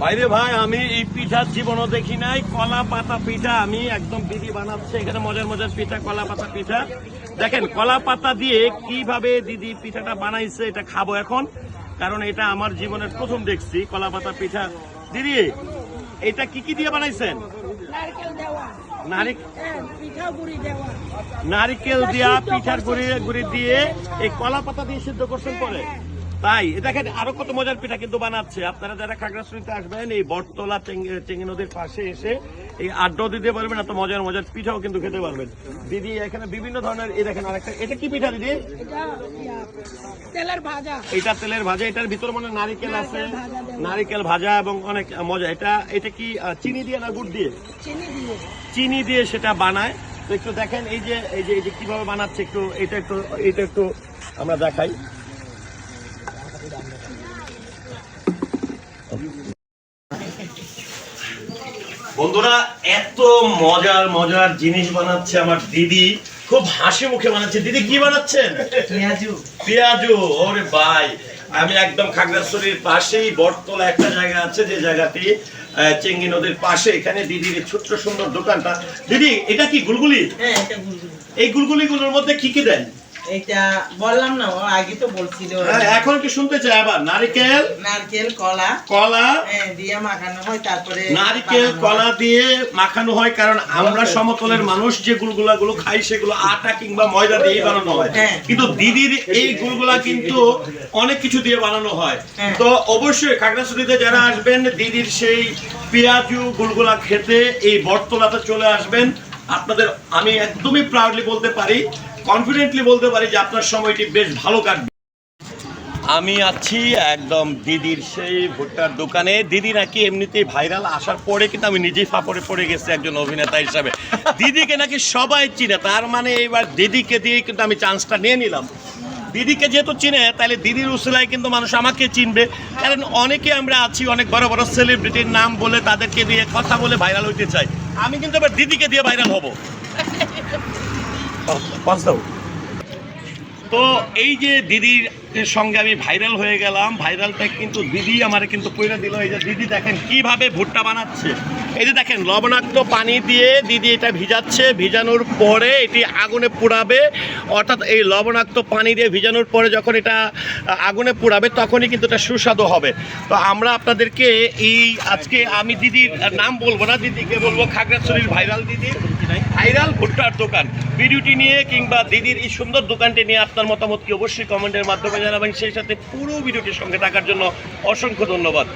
বাইরে ভাই আমি এই পিঠার জীবনও দেখি নাই। কলা পাতা পিঠা আমি একদম দিদি বানাচ্ছে। এখানে মজার মজার পিঠা কলা পাতা পিঠা। দেখেন কলা পাতা দিয়ে কীভাবে দিদি পিঠাটা বানাইছে এটা খাব এখন। কারণ এটা আমার জীবনের প্রথম দেখছি কলা পাতা পিঠা। দিদি এটা কি কি দিয়ে বানাইছেন? হ্যাঁ নারিকেল দিয়া পিঠার গুড়ি গুড়ি দিয়ে এই কলা পাতা দিয়ে সিদ্ধ করছেন পরে? তাই দেখেন আরও কত মজার পিঠা কিন্তু বানাচ্ছে। আপনারা যারা খাগড়াছড়িতে আসবেন এই বটতলা চেঙ্গি- নদীর পাশে এসে এই আড্ডাও দিতে পারবেন এত মজার মজার পিঠাও কিন্তু খেতে পারবেন। দিদি এখানে বিভিন্ন ধরনের এই দেখেন আরেকটা এটা কি পিঠা দিদি? এটা তেলের ভাজা। এটা তেলের ভাজা এটার ভিতরে মনে হয় নারিকেল আছে নারকেল ভাজা এবং অনেক মজা। এটা এটা কি চিনি দিয়ে না গুড় দিয়ে? চিনি দিয়ে। চিনি দিয়ে সেটা বানায়। তো একটু দেখেন এই যে এই যে এই যে কীভাবে বানাচ্ছে একটু এটা একটু এটা একটু আমরা দেখাই। বন্ধুরা এত মজার মজার জিনিস বানাচ্ছে আমার দিদি। খুব হাসি মুখে বানাচ্ছে। দিদি কি বানাচ্ছেন? পেঁয়াজু। পেঁয়াজু। ওরে ভাই আমি একদম খাগড়াছড়ির পাশেই বটতলা একটা জায়গা আছে যে জায়গাটি চেঙ্গি নদীর পাশে। এখানে দিদির ছোট্ট সুন্দর দোকানটা। দিদি এটা কি গুলগুলি? এই গুলগুলি। গুলোর মধ্যে কি কি দেন? এটা বললাম না ও আগে তো বলছিল। হ্যাঁ, এখন কি শুনতে চাই? আবার নারিকেল নারকেল কলা। কলা। হ্যাঁ দিয়ে মাখানো হয় তারপরে নারকেল কলা দিয়ে মাখানো হয় কারণ আমরা সমতলের মানুষ যে গুলগুলা গুলো খাই সেগুলো আটা কিংবা ময়দা দিয়ে বানানো হয়। হ্যাঁ। কিন্তু দিদির এই গুলগুলা কিন্তু অনেক কিছু দিয়ে বানানো হয়। হ্যাঁ। তো অবশ্যই খাগড়াছড়িতে যারা আসবেন দিদির সেই পেঁয়াজু গুলগুলা খেতে এই বটতলাতে চলে আসবেন। আপনাদের আমি একদমই প্রাউডলি বলতে পারি কনফিডেন্টলি বলতে পারি যে আপনার সময়টি বেশ ভালো কাটবে। আমি আছি একদম দিদির সেই ভুট্টার দোকানে। দিদি নাকি এমনিতেই ভাইরাল, আসার পরে কিন্তু আমি নিজেই ফাপড়ে পড়ে গেছি একজন অভিনেতা হিসাবে। দিদিকে নাকি সবাই চিনে, তার মানে এবার দিদিকে দিয়ে কিন্তু আমি চান্সটা নিয়ে নিলাম। দিদিকে যেহেতু চিনে, তাহলে দিদির উসলায় কিন্তু মানুষ আমাকে চিনবে। কারণ অনেকে আমরা আছি, অনেক বড় বড় সেলিব্রিটির নাম বলে তাদেরকে দিয়ে কথা বলে ভাইরাল হইতে চাই। আমি কিন্তু এবার দিদিকে দিয়ে ভাইরাল হব। পাঁচ দাও তো এই যে দিদির সঙ্গে আমি ভাইরাল হয়ে গেলাম ভাইরালটা কিন্তু দিদি আমার কিন্তু কইরা দিল, এই যে দিদি দেখেন কীভাবে ভুট্টা বানাচ্ছে। এই যে দেখেন, লবণাক্ত পানি দিয়ে দিদি এটা ভিজাচ্ছে, ভিজানোর পরে এটি আগুনে পোড়াবে। অর্থাৎ এই লবণাক্ত পানি দিয়ে ভিজানোর পরে যখন এটা আগুনে পোড়াবে, তখনই কিন্তু এটা সুস্বাদু হবে। তো আমরা আপনাদেরকে এই আজকে আমি দিদির নাম বলব না, দিদিকে বলব খাগড়াছড়ির ভাইরাল দিদি। ভাইরাল ভুট্টার দোকান। ভিডিওটি নিয়ে কিংবা দিদির এই সুন্দর দোকানটি নিয়ে আপনার মতামত কি অবশ্যই কমেন্টের মাধ্যমে জানাবেন। সেই সাথে পুরো ভিডিওটির সঙ্গে থাকার জন্য অসংখ্য ধন্যবাদ।